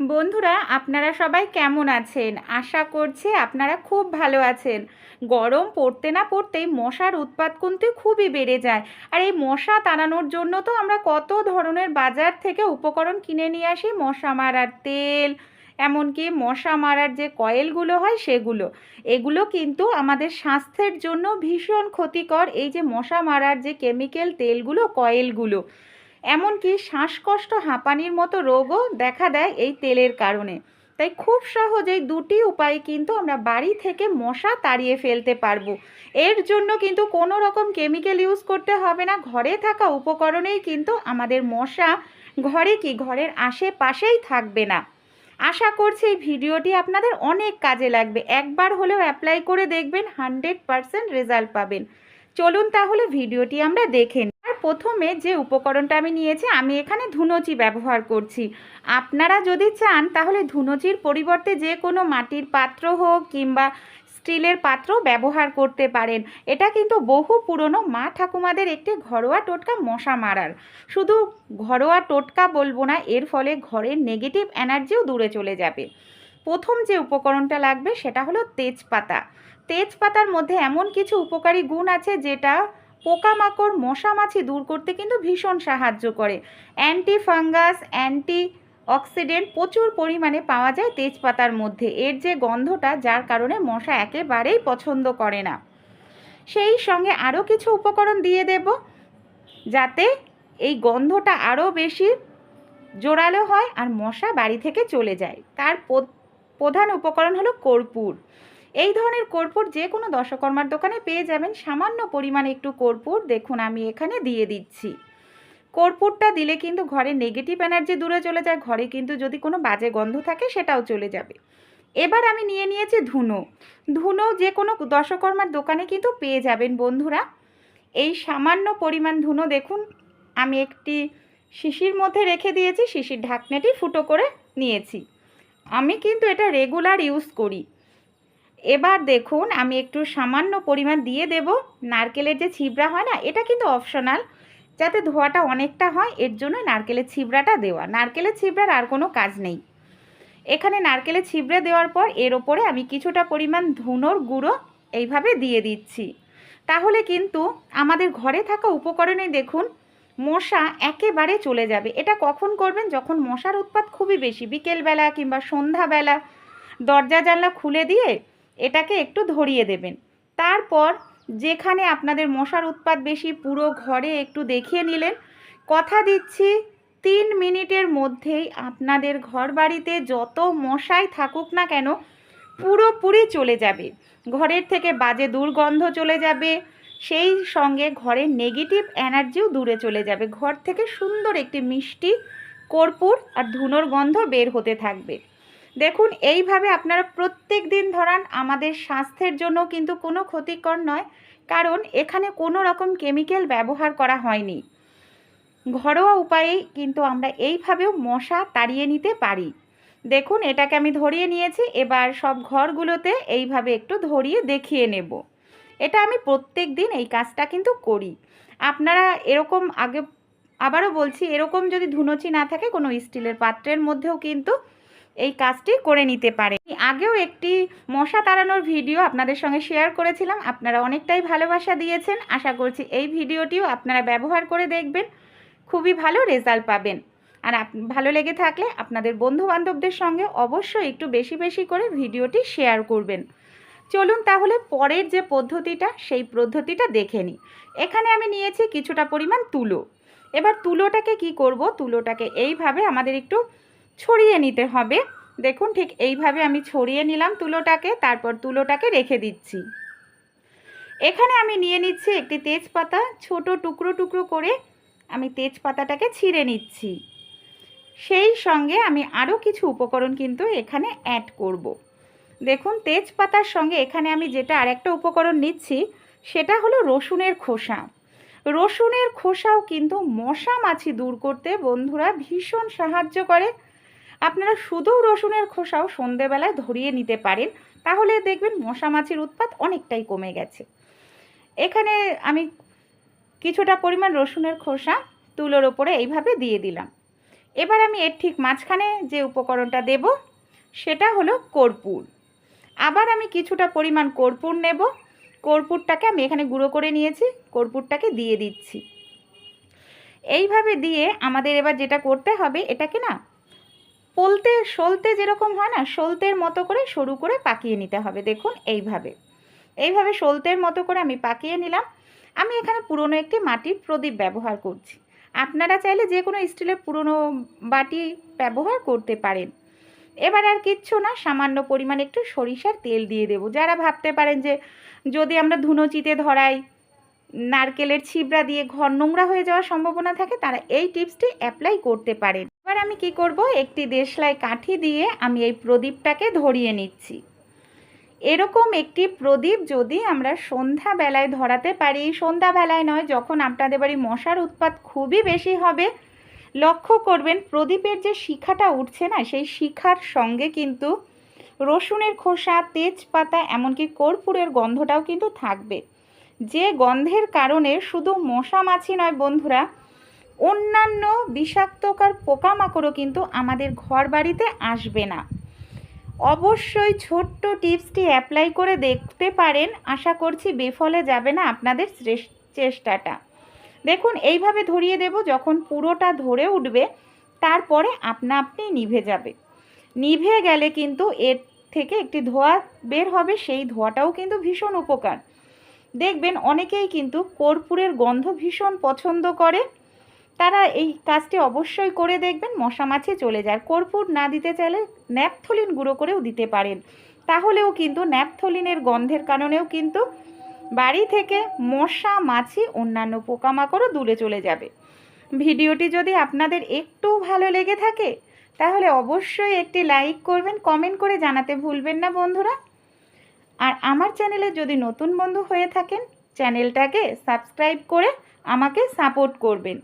বন্ধুরা, আপনারা সবাই কেমন আছেন? আশা করছি আপনারা খুব ভালো আছেন। গরম পড়তে না পড়তেই মশার উৎপাত কিন্তু খুবই বেড়ে যায়। আর এই মশা তাড়ানোর জন্য তো আমরা কত ধরনের বাজার থেকে উপকরণ কিনে নিয়ে আসি? মশা মারার তেল, এমনকি মশা মারার যে কয়েলগুলো হয় সেগুলো। এগুলো কিন্তু আমাদের স্বাস্থ্যের জন্য ভীষণ ক্ষতিকর। এই যে মশা মারার যে কেমিক্যাল তেলগুলো, কয়েলগুলো। এমনকি শ্বাসকষ্ট হাঁপানির মতো রোগও দেখা দেয় এই তেলের কারণে। তাই খুব সহজেই দুটি উপায় কিন্তু আমরা বাড়ি থেকে মশা তাড়িয়ে ফেলতে পারব। এর জন্য কিন্তু কোনো রকম কেমিক্যাল ইউজ করতে হবে না। ঘরে থাকা উপকরণেই কিন্তু আমাদের মশা ঘরে কি ঘরের আশেপাশেই থাকবে না। আশা করছি এই ভিডিওটি আপনাদের অনেক কাজে লাগবে। একবার হলেও অ্যাপ্লাই করে দেখবেন হান্ড্রেড পারসেন্ট রেজাল্ট পাবেন। চলুন তাহলে ভিডিওটি আমরা দেখে প্রথমে যে উপকরণটা আমি নিয়েছি, আমি এখানে ধুনোচি ব্যবহার করছি। আপনারা যদি চান, তাহলে ধুনোচির পরিবর্তে যে কোনো মাটির পাত্র হোক কিংবা স্টিলের পাত্র ব্যবহার করতে পারেন। এটা কিন্তু বহু পুরনো মা ঠাকুমাদের একটি ঘরোয়া টোটকা মশা মারার। শুধু ঘরোয়া টোটকা বলব না, এর ফলে ঘরের নেগেটিভ এনার্জিও দূরে চলে যাবে। প্রথম যে উপকরণটা লাগবে, সেটা হলো তেজপাতা। তেজপাতার মধ্যে এমন কিছু উপকারী গুণ আছে, যেটা পোকামাকড় মশা মাছি দূর করতে কিন্তু ভীষণ সাহায্য করে। অ্যান্টি ফাঙ্গাস অ্যান্টি অক্সিডেন্ট প্রচুর পরিমাণে পাওয়া যায় তেজপাতার মধ্যে। এর যে গন্ধটা, যার কারণে মশা একেবারেই পছন্দ করে না। সেই সঙ্গে আরও কিছু উপকরণ দিয়ে দেব, যাতে এই গন্ধটা আরও বেশি জোরালো হয় আর মশা বাড়ি থেকে চলে যায়। তার প্র- প্রধান উপকরণ হলো কর্পূর। এই ধরনের কর্পূর যে কোনো দশকর্মার দোকানে পেয়ে যাবেন সামান্য পরিমাণে একটু কর্পূর। দেখুন, আমি এখানে দিয়ে দিচ্ছি। কর্পূরটা দিলে কিন্তু ঘরে নেগেটিভ এনার্জি দূরে চলে যায়, ঘরে কিন্তু যদি কোনো বাজে গন্ধ থাকে সেটাও চলে যাবে। এবার আমি নিয়ে নিয়েছি ধুনো। ধুনো যে কোনো দশকর্মার দোকানে কিন্তু পেয়ে যাবেন বন্ধুরা। এই সামান্য পরিমাণ ধুনো দেখুন, আমি একটি শিশির মধ্যে রেখে দিয়েছি, শিশির ঢাকনাটি ফুটো করে নিয়েছি। আমি কিন্তু এটা রেগুলার ইউজ করি। এবার দেখুন, আমি একটু সামান্য পরিমাণ দিয়ে দেব। নারকেলের যে ছিবড়া হয় না, এটা কিন্তু অপশনাল যাতে ধোয়াটা অনেকটা হয়, এর জন্য নারকেলের ছিবড়াটা দেওয়া। নারকেলের ছিবড়ার আর কোনো কাজ নেই। এখানে নারকেলের ছিবড়ে দেওয়ার পর, এর ওপরে আমি কিছুটা পরিমাণ ধুনোর গুঁড়ো এইভাবে দিয়ে দিচ্ছি। তাহলে কিন্তু আমাদের ঘরে থাকা উপকরণে দেখুন, মশা একেবারে চলে যাবে। এটা কখন করবেন? যখন মশার উৎপাত খুবই বেশি। বিকেলবেলা কিংবা সন্ধ্যাবেলা। দরজা জানলা খুলে দিয়ে এটাকে একটু ধরিয়ে দেবেন। তারপর যেখানে আপনাদের মশার উৎপাত বেশি, পুরো ঘরে একটু দেখিয়ে নিলেন। কথা দিচ্ছি, তিন মিনিটের মধ্যেই আপনাদের ঘর বাড়িতে যত মশাই থাকুক না কেন, পুরোপুরি চলে যাবে। ঘরের থেকে বাজে দুর্গন্ধ চলে যাবে, সেই সঙ্গে ঘরের নেগেটিভ এনার্জিও দূরে চলে যাবে। ঘর থেকে সুন্দর একটি মিষ্টি, কর্পূর আর ধুনোর গন্ধ বের হতে থাকবে। দেখুন, এইভাবে আপনারা প্রত্যেক দিন ধরান, আমাদের স্বাস্থ্যের জন্য কিন্তু কোনো ক্ষতিকর নয়, কারণ এখানে কোনো রকম কেমিক্যাল ব্যবহার করা হয়নি। ঘরোয়া উপায়েই কিন্তু আমরা এইভাবেও মশা তাড়িয়ে নিতে পারি। দেখুন, এটাকে আমি ধরিয়ে নিয়েছি, এবার সব ঘরগুলোতে এইভাবে একটু ধরিয়ে দেখিয়ে নেব। এটা আমি প্রত্যেক দিন এই কাজটা কিন্তু করি। আপনারা এরকম আগে, আবারও বলছি, এরকম যদি ধুনোচি না থাকে, কোনো স্টিলের পাত্রের মধ্যেও কিন্তু এই কাজটি করে নিতে পারে। আগেও একটি মশা তাড়ানোর ভিডিও আপনাদের সঙ্গে শেয়ার করেছিলাম। আপনারা অনেকটাই ভালোবাসা দিয়েছেন। আশা করছি এই ভিডিওটিও আপনারা ব্যবহার করে দেখবেন। খুবই ভালো রেজাল্ট পাবেন। আর ভালো লেগে থাকলে আপনাদের বন্ধু বান্ধবদের সঙ্গে অবশ্যই একটু বেশি বেশি করে ভিডিওটি শেয়ার করবেন। চলুন তাহলে পরের যে পদ্ধতিটা, সেই পদ্ধতিটা দেখে নিই। এখানে আমি নিয়েছি কিছুটা পরিমাণ তুলো। এবার তুলোটাকে কি করব? তুলোটাকে এইভাবে আমাদের একটু ছড়িয়ে নিতে হবে। দেখুন, ঠিক এইভাবে আমি ছড়িয়ে নিলাম তুলোটাকে, তারপর তুলোটাকে রেখে দিচ্ছি। এখানে আমি নিয়ে নিচ্ছি একটি তেজপাতা, ছোট টুকরো টুকরো করে আমি তেজপাতাটাকে ছিঁড়ে নিচ্ছি। সেই সঙ্গে আমি আরও কিছু উপকরণ কিন্তু এখানে অ্যাড করব। দেখুন, তেজপাতার সঙ্গে এখানে আমি যেটা আরেকটা উপকরণ নিচ্ছি, সেটা হলো রসুনের খোসা। রসুনের খোসাও কিন্তু মশা মাছি দূর করতে বন্ধুরা ভীষণ সাহায্য করে। আপনারা শুধু রসুনের খোসাও সন্ধেবেলায় ধরিয়ে নিতে পারেন, তাহলে দেখবেন মশা মাছির উৎপাত অনেকটাই কমে গেছে। এখানে আমি কিছুটা পরিমাণ রসুনের খোসা তুলোর ওপরে এইভাবে দিয়ে দিলাম। এবার আমি এর ঠিক মাঝখানে যে উপকরণটা দেব, সেটা হলো কর্পূর। আবার আমি কিছুটা পরিমাণ কর্পূর নেব। কর্পূরটাকে আমি এখানে গুঁড়ো করে নিয়েছি, কর্পূরটাকে দিয়ে দিচ্ছি। এইভাবে দিয়ে আমাদের এবার যেটা করতে হবে, এটাকে না পলতে সলতে যেরকম হয় না সলতের মতো করে সরু করে পাকিয়ে নিতে হবে। দেখুন এইভাবে। এইভাবে সলতের মতো করে আমি পাকিয়ে নিলাম। আমি এখানে পুরনো একটি মাটির প্রদীপ ব্যবহার করছি। আপনারা চাইলে যে কোনো স্টিলের পুরনো বাটি ব্যবহার করতে পারেন। এবার আর কিচ্ছু না, সামান্য পরিমাণে একটু সরিষার তেল দিয়ে দেবো। যারা ভাবতে পারেন যে যদি আমরা ধুনোচিতে ধরাই, নারকেলের ছিবড়া দিয়ে ঘর নোংরা হয়ে যাওয়ার সম্ভাবনা থাকে, তারা এই টিপসটি অ্যাপ্লাই করতে পারেন। এবার আমি কি করব? একটি দেশলাই কাঠি দিয়ে আমি এই প্রদীপটাকে ধরিয়ে নিচ্ছি। এরকম একটি প্রদীপ যদি আমরা সন্ধ্যাবেলায় ধরাতে পারি, সন্ধ্যাবেলায় নয়, যখন আপনাদের বাড়ি মশার উৎপাত খুবই বেশি হবে, লক্ষ্য করবেন প্রদীপের যে শিখাটা উঠছে না, সেই শিখার সঙ্গে কিন্তু রসুনের খোসা, তেজপাতা, এমনকি কর্পূরের গন্ধটাও কিন্তু থাকবে। যে গন্ধের কারণে শুধু মশা মাছি নয় বন্ধুরা অন্যান্য বিষাক্তকার পোকামাকড়ও কিন্তু আমাদের ঘর বাড়িতে আসবে না। অবশ্যই ছোট্ট টিপসটি অ্যাপ্লাই করে দেখতে পারেন। আশা করছি বেফলে যাবে না আপনাদের চেষ্টাটা। দেখুন, এইভাবে ধরিয়ে দেব যখন পুরোটা ধরে উঠবে, তারপরে আপনা আপনি নিভে যাবে। নিভে গেলে কিন্তু এর থেকে একটি ধোঁয়া বের হবে, সেই ধোঁয়াটাও কিন্তু ভীষণ উপকার। দেখবেন, অনেকেই কিন্তু কর্পূরের গন্ধ ভীষণ পছন্দ করে। তারা এই কাজটি অবশ্যই করে দেখবেন, মশা মাছি চলে যায়। কর্পূর না দিতে চাইলে ন্যাপথলিন গুঁড়ো করেও দিতে পারেন। তাহলেও কিন্তু ন্যাপথলিনের গন্ধের কারণেও কিন্তু বাড়ি থেকে মশা মাছি অন্যান্য পোকামাকড়ও দূরে চলে যাবে। ভিডিওটি যদি আপনাদের একটু ভালো লেগে থাকে, তাহলে অবশ্যই একটি লাইক করবেন, কমেন্ট করে জানাতে ভুলবেন না বন্ধুরা। আর আমার চ্যানেলে যদি নতুন বন্ধু হয়ে থাকেন, চ্যানেলটাকে সাবস্ক্রাইব করে আমাকে সাপোর্ট করবেন।